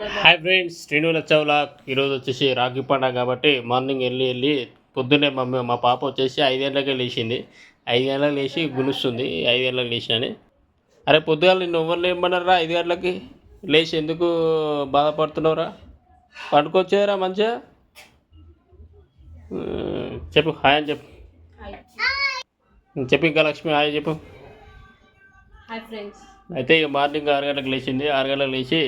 Hi friends శ్రీనుల Chawla ఈరోజు వచ్చేసి రాఖీ పండుగ కాబట్టి మార్నింగ్ వెళ్ళి వెళ్ళి పొద్దున్నే మమ్మీ మా పాప వచ్చేసి ఐదేళ్ళకే లేచింది. ఐదు గంటలకు లేచి గులుస్తుంది ఐదు గంటలకు లేచినని. అరే పొద్దుగాల నిన్ను ఎవరు లేమన్నారా ఐదు గంటలకి? లేచి ఎందుకు బాధపడుతున్నావురా? పండుకొచ్చారా మంచిగా? చెప్పు హాయ్ అని చెప్పు. చెప్పు ఇంకా లక్ష్మి హాయ్ చెప్పు. అయితే ఇక మార్నింగ్ ఆరు గంటలకు లేచింది. ఆరు గంటలకు లేచి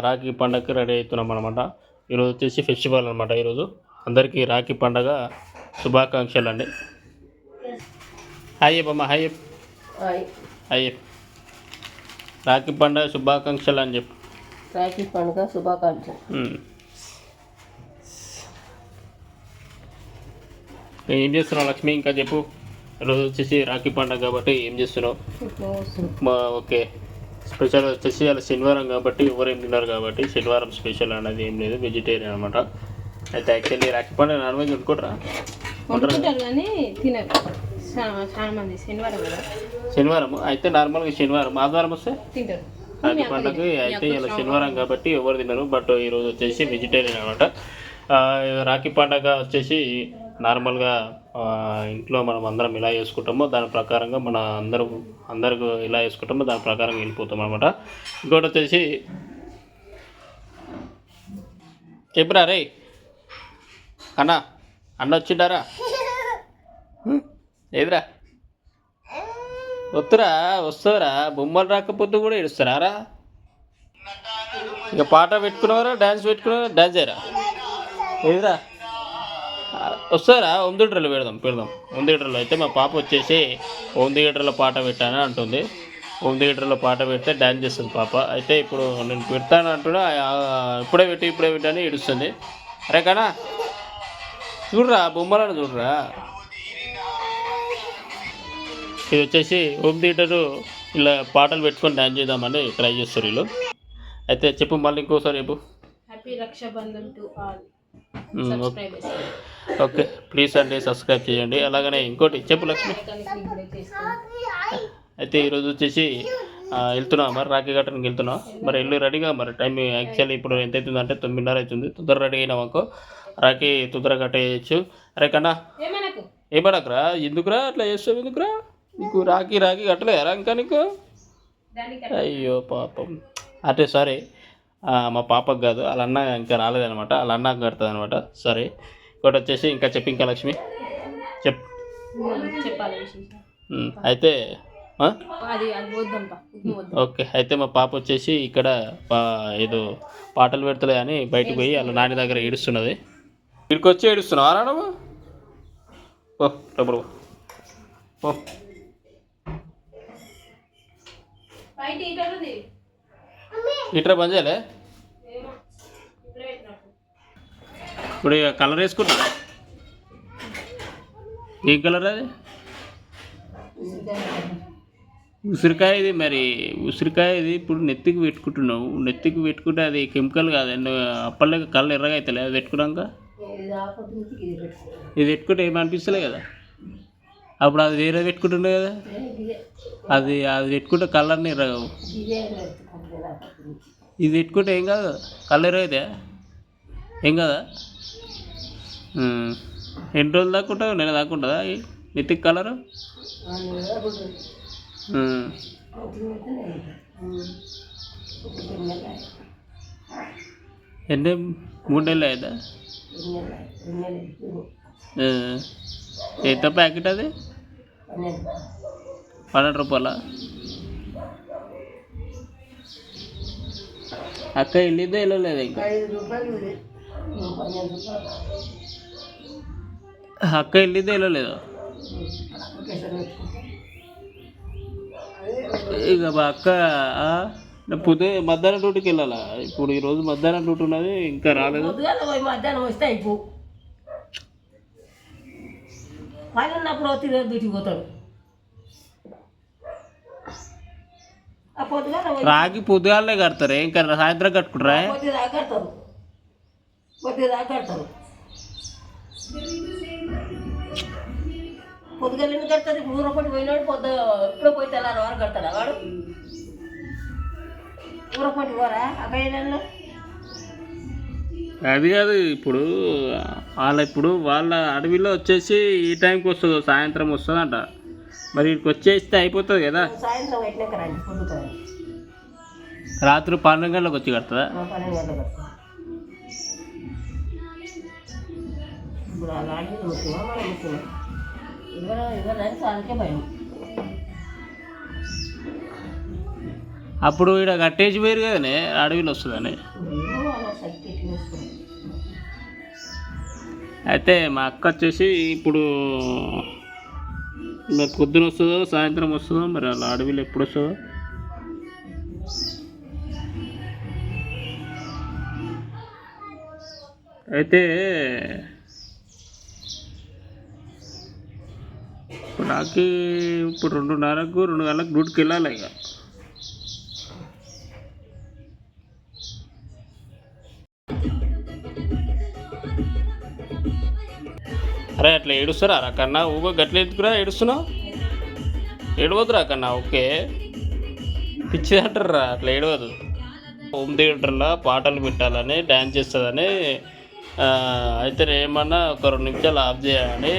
రాఖీ పండగకి రెడీ అవుతున్నాం అనమాట ఈరోజు వచ్చేసి ఫెస్టివల్ అనమాట ఈరోజు. అందరికీ రాఖీ పండగ శుభాకాంక్షలు అండి హాయ్ చెప్పమ్మా హాయ్. హాయ్ రాఖీ పండగ శుభాకాంక్షలు అని చెప్పు. రాఖీ పండుగ శుభాకాంక్షలు. ఉమ్. ఏం చేస్తున్నావు లక్ష్మి? ఇంకా చెప్పు. ఈరోజు వచ్చేసి రాఖీ పండగ కాబట్టి ఏం చేస్తున్నావు? ఓకే. స్పెషల్ వచ్చేసి అలా శనివారం కాబట్టి ఎవరు ఏం తిన్నారు కాబట్టి శనివారం స్పెషల్ అనేది ఏం లేదు వెజిటేరియన్ అనమాట అయితే యాక్చువల్లీ రాఖీ పండుగ నాన్ వెజ్ వండుకుంటారా? వండుకుంటారు కానీ తినరు. చాలా చాలా మంది శనివారం కదా. శనివారం అయితే నార్మల్గా శనివారం ఆదివారం వస్తే? తింటారు. రాఖీ పండుగ అయితే ఇలా శనివారం కాబట్టి ఎవరు తినరు బట్ ఈరోజు వచ్చేసి వెజిటేరియన్ అనమాట రాఖీ పండగ వచ్చేసి నార్మల్గా ఇంట్లో మనం అందరం ఇలా చేసుకుంటామో దాని ప్రకారంగా మన అందరూ అందరికి ఇలా చేసుకుంటామో దాని ప్రకారం వెళ్ళిపోతాం అనమాట ఇంకోటి వచ్చేసి చెప్పురా రే? అన్న అన్న వచ్చిండారా? ఏదిరా? వస్తురా వస్తారా బొమ్మలు రాకపోతే కూడా ఏడుస్తారా ఇక పాట పెట్టుకున్నారా డ్యాన్స్ పెట్టుకున్నారా డ్యాన్స్ చేయరా? ఏదిరా? వస్తారా? ఓం థియేటర్లో పెడదాం పెడదాం. ఓం థియేటర్లో అయితే మా పాప వచ్చేసి ఓం థియేటర్లో పాట పెట్టాను అంటుంది. ఓం థియేటర్లో పాట పెడితే డ్యాన్స్ చేస్తుంది పాప. అయితే ఇప్పుడు నేను పెడతాను అంటున్నా. ఇప్పుడే పెట్టి ఇప్పుడే పెట్టని ఏడుస్తుంది. అరే కానా చూడరా బొమ్మలను చూడరా? ఇది వచ్చేసి హోమ్ థియేటరు ఇలా పాటలు పెట్టుకొని డ్యాన్స్ చేద్దామని ట్రై చేస్తారు వీళ్ళు. అయితే చెప్పు మళ్ళీ ఇంకోసారి చెప్పు. Happy Rakshabandhan to all. Subscribers okay please అండి సబ్స్క్రైబ్ చేయండి. అలాగనే ఇంకోటి చెప్పు లక్ష్మి. అయితే ఈరోజు వచ్చేసి ఆ, వెళ్తున్నావా మరి? రాఖీ కట్టడానికి వెళ్తున్నావా? మరి వెళ్ళి రెడీగా మరి. టైం యాక్చువల్లీ ఇప్పుడు ఎంత అవుతుంది అంటే తొమ్మిదిన్నర అవుతుంది. తొందర రెడీ అయినామనుకో రాఖీ తొందర కట్టేయచ్చు అరే కన్నా ఏమనకు? ఏమనకురా? ఎందుకురా అట్లా చేస్తావు? ఎందుకురా? నీకు రాఖీ రాఖీ కట్టలేరా ఇంకా నీకు? అయ్యో పాపం. అంటే సారీ. మా పాపకు కాదు వాళ్ళ అన్న ఇంకా రాలేదనమాట వాళ్ళ అన్నకు కడుతుంది అనమాట సరే. ఇంకోటి వచ్చేసి ఇంకా చెప్పి ఇంకా లక్ష్మి. చెప్ అయితే ఓకే అయితే మా పాప వచ్చేసి ఇక్కడ ఏదో పాటలు పెడతలే అని బయటకు పోయి వాళ్ళ నాని దగ్గర ఏడుస్తున్నది. ఇక్కడికి వచ్చి ఏడుస్తున్నావు ఓ డబ్బులు ఓ బయట ఇటది ఇట్రా బంద్ చేయలే? ఇప్పుడు ఇక కలర్ వేసుకున్నా? ఏం కలర్ అది? ఉసిరికాయ ఇది మరి ఉసిరికాయ ఇది ఇప్పుడు నెత్తికి పెట్టుకుంటున్నావు. నెత్తికి పెట్టుకుంటే అది కెమికల్ కాదండి అప్పట్లో కళ్ళు ఎర్రగా అవుతలే అది పెట్టుకున్నాక? ఇది పెట్టుకుంటే ఏమనిపిస్తలే కదా? అప్పుడు అది వేరే పెట్టుకుంటుండే కదా? అది అది పెట్టుకుంటే కలర్ని ఎర్రగా ఇది పెట్టుకుంటే ఏం కాదు కళ్ళు ఎర్రగైతే ఏం కదా? ఎన్ని రోజులు దాకా ఉంటుంది నెల దాకా ఉంటుందా ఈ నెత్తికి కలరు? ఎన్ని మూడు నెలలు అయిందా? ఎంత ప్యాకెట్ అది? పన్నెండు రూపాయల? అక్క వెళ్ళిందో వెళ్ళలేదు ఇంకా? అక్క వెళ్ళిందా వెళ్ళలేదు ఇక మా అక్క పొద్దు మధ్యాహ్నం డ్యూటీకి వెళ్ళాలా? ఇప్పుడు ఈరోజు మధ్యాహ్నం డ్యూటీ ఉన్నది ఇంకా రాలేదు. మధ్యాహ్నం వస్తే అయిపో. పని ఉన్నప్పుడు తిరిగి డ్యూటీకి పోతాడు. రాగి పొద్దుగాలనే కడతారు? ఇంకా సాయంత్రం కట్టుకుంటారా? కడతారు. కడతారు. పొద్దుగల ఎందుకు కడతారు ఇప్పుడు ఊరపడి పోయినాడు పొద్దు ఇప్పుడు పోయి తెల్లారి వారు కడతాడా వాడు? ఊరకొంటి పోరా అక్కడ అది కాదు ఇప్పుడు వాళ్ళ ఇప్పుడు వాళ్ళ అడవిలో వచ్చేసి ఈ టైంకి వస్తుంది సాయంత్రం వస్తుందంట. మరి ఇక్కడికి వచ్చేస్తే అయిపోతుంది కదా? సాయంత్రం రాత్రి పన్నెండు గంటలకు వచ్చి కడుతుందా? ఇప్పుడు మనం ఎవరు ఎవరు సార్కే భయం. అప్పుడు ఇక్కడ కట్టేసి పోయారు కదనే అడవిలో వస్తుందని. అయితే మా అక్క వచ్చేసి ఇప్పుడు మరి పొద్దున వస్తుందో సాయంత్రం వస్తుందో మరి అలా అడవిలో ఎప్పుడు వస్తుందో? అయితే నాకు ఇప్పుడు రెండున్నరకు రెండు గంటలకు డ్యూటీకి వెళ్ళాలి ఇక. అరే అట్లా ఏడుస్తారా? రా కన్నా ఊగో గట్ల ఎత్తుకురా ఏడుస్తున్నావు? ఏడవద్దురా కన్నా ఓకే. పిచ్చి అంటారా అట్లా ఏడవదు. హోమ్ థియేటర్లో పాటలు పెట్టాలని డ్యాన్స్ చేస్తుందని అయితే ఏమన్నా ఒక రెండు నిమిషాలు ఆఫ్ చేయాలని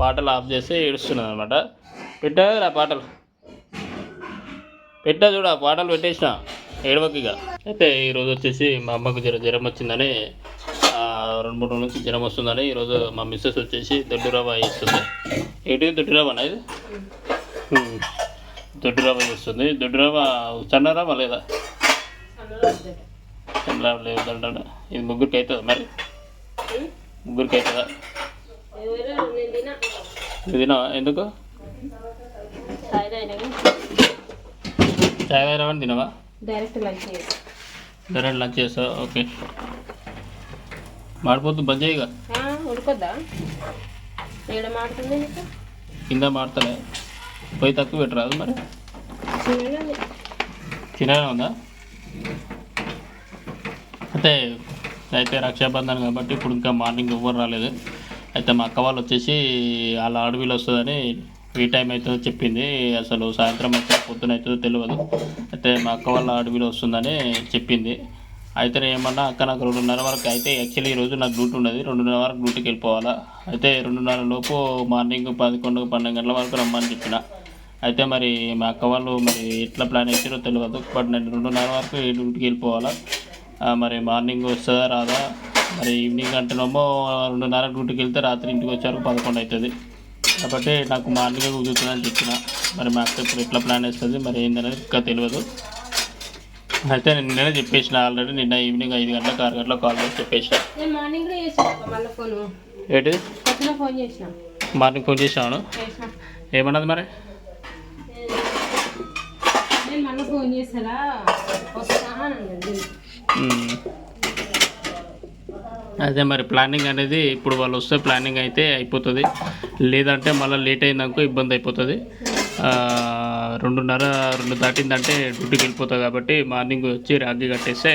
పాటలు ఆఫ్ చేస్తే ఏడుస్తున్నది అనమాట పెట్టారు ఆ పాటలు? పెట్టా చూడు ఆ పాటలు పెట్టేసిన. ఏడవకిగా. అయితే ఈరోజు వచ్చేసి మా అమ్మకు జ్వరం జ్వరం వచ్చిందని రెండు మూడు రోజుల నుంచి జ్వరం వస్తుందని ఈరోజు మా మిస్సెస్ వచ్చేసి దొడ్డు రవ్వ ఇస్తుంది ఏంటి దొడ్డు రవ్వనా ఇది? దొడ్డు రవ్వ చేస్తుంది. దొడ్డు రవ్వ సన్న రవ్వ లేదా? సన్న రవ్వ లేదు ఇది ముగ్గురికి అవుతుందా మరి? ముగ్గురికి అవుతుందా? తినా ఎందుకు? చాయ్ తాగమని తినవా? డైరెక్ట్ లంచ్ చేస్తావు? ఓకే. మాడిపోతుంది బంద్ చేయగా ఉడకొద్దా ఏడ మాడుతుంది నీకు? కింద మాడతలే. పోయి తక్కువ పెట్టరాదు మరి. తినగానే ఉందా? అయితే అయితే రక్షాబంధన్ కాబట్టి ఇప్పుడు ఇంకా మార్నింగ్ ఎవ్వరు రాలేదు. అయితే మా అక్క వాళ్ళు వచ్చేసి వాళ్ళ అడవిలో వస్తుందని ఈ టైం అవుతుందో చెప్పింది. అసలు సాయంత్రం అయితే పొద్దున అవుతుందో తెలియదు అయితే మా అక్క వాళ్ళ అడవిలో వస్తుందని చెప్పింది. అయితే నేను ఏమన్నా అక్క నాకు రెండున్నర వరకు అయితే యాక్చువల్లీ ఈరోజు నాకు డ్యూటీ ఉన్నది. రెండున్నర వరకు డ్యూటీకి వెళ్ళిపోవాలా. అయితే రెండున్నర లోపు మార్నింగ్ పదకొండు పన్నెండు గంటల వరకు రమ్మని చెప్పిన. అయితే మరి మా అక్క వాళ్ళు మరి ఎట్లా ప్లాన్ చేసారో తెలియదు బట్ నేను రెండున్నర వరకు డ్యూటీకి వెళ్ళిపోవాలా. మరి మార్నింగ్ వస్తుందా రాదా? మరి ఈవినింగ్ అంటేనేమో రెండున్నర డ్యూటీకి వెళ్తే రాత్రి ఇంటికి వచ్చారు పదకొండు అవుతుంది కాబట్టి నాకు మార్నింగ్ కుదురుతుందని చెప్పిన. మరి మా అక్క ఇప్పుడు ఎట్లా ప్లాన్ వేస్తుంది మరి ఏందనేది ఇంకా తెలియదు అయితే నేను నిన్ననే చెప్పేసిన ఆల్రెడీ నిన్న ఈవినింగ్ ఐదు గంటలకు ఆరు గంటలకు కాల్ చేసి చెప్పేసిన. ఏంటి మార్నింగ్ ఫోన్. చేసాను. ఏమన్నది మరి? ఫోన్ చేస్తారా వస్తా అని అన్నది మ్మ్. అదే మరి ప్లానింగ్ అనేది ఇప్పుడు వాళ్ళు వస్తే ప్లానింగ్ అయితే అయిపోతుంది. లేదంటే మళ్ళీ లేట్ అయిందనుకో ఇబ్బంది అయిపోతుంది. రెండున్నర రెండు దాటిందంటే డ్యూటీకి వెళ్ళిపోతుంది కాబట్టి మార్నింగ్ వచ్చి రాగి కట్టేస్తే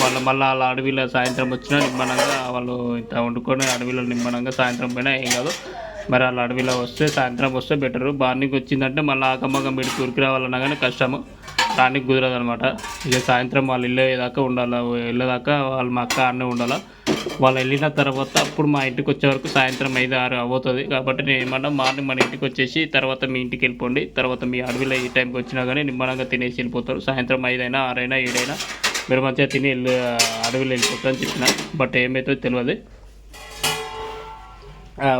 వాళ్ళు మళ్ళీ వాళ్ళ అడవిలో సాయంత్రం వచ్చినా నిమ్మనంగా వాళ్ళు ఇంత వండుకొని అడవిలో నిమ్మనంగా సాయంత్రం పోయినా ఏం కాదు. మరి వాళ్ళ అడవిలో వస్తే సాయంత్రం వస్తే బెటరు. మార్నింగ్ వచ్చిందంటే మళ్ళీ ఆకమ్మకం మీరు ఉరికి రావాలన్నా కానీ కష్టము. రానికి కుదరదు అనమాట ఇక సాయంత్రం వాళ్ళు వెళ్ళేదాకా ఉండాలి? వెళ్ళేదాకా వాళ్ళు మా అక్క అన్నీ ఉండాలి? వాళ్ళు వెళ్ళిన తర్వాత అప్పుడు మా ఇంటికి వచ్చే వరకు సాయంత్రం ఐదు ఆరు అవుతుంది. కాబట్టి నేను ఏమన్నా మార్నింగ్ మన ఇంటికి వచ్చేసి తర్వాత మీ ఇంటికి వెళ్ళిపోండి. తర్వాత మీ అడవిలో ఈ టైంకి వచ్చినా కానీ నిమ్మలంగా తినేసి వెళ్ళిపోతారు. సాయంత్రం ఐదైనా ఆరైనా ఏడైనా మీరు మంచిగా తిని వెళ్ళి అడవిలో వెళ్ళిపోతారని చెప్పిన. బట్ ఏమైతే తెలియదు.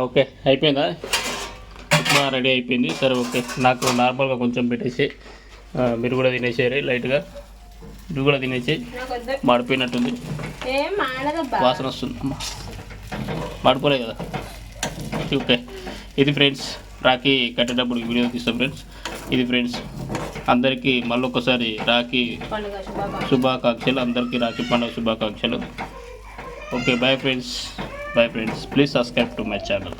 ఓకే. అయిపోయిందా? ఉప్మా రెడీ అయిపోయింది. సరే ఓకే. నాకు నార్మల్గా కొంచెం పెట్టేసి మీరు కూడా తినేసేయాలి లైట్గా. మీరు కూడా తినేసి మాడిపోయినట్టుంది. వాసన వస్తుంది. మాడిపోలే కదా. ఓకే. ఇది ఫ్రెండ్స్ రాఖీ కట్టేటప్పుడు వీడియో తీస్తాం ఫ్రెండ్స్. ఇది ఫ్రెండ్స్ అందరికీ మళ్ళీ ఒకసారి రాఖీ శుభాకాంక్షలు. అందరికీ రాఖీ పండుగ శుభాకాంక్షలు. Okay bye friends bye friends please subscribe to my channel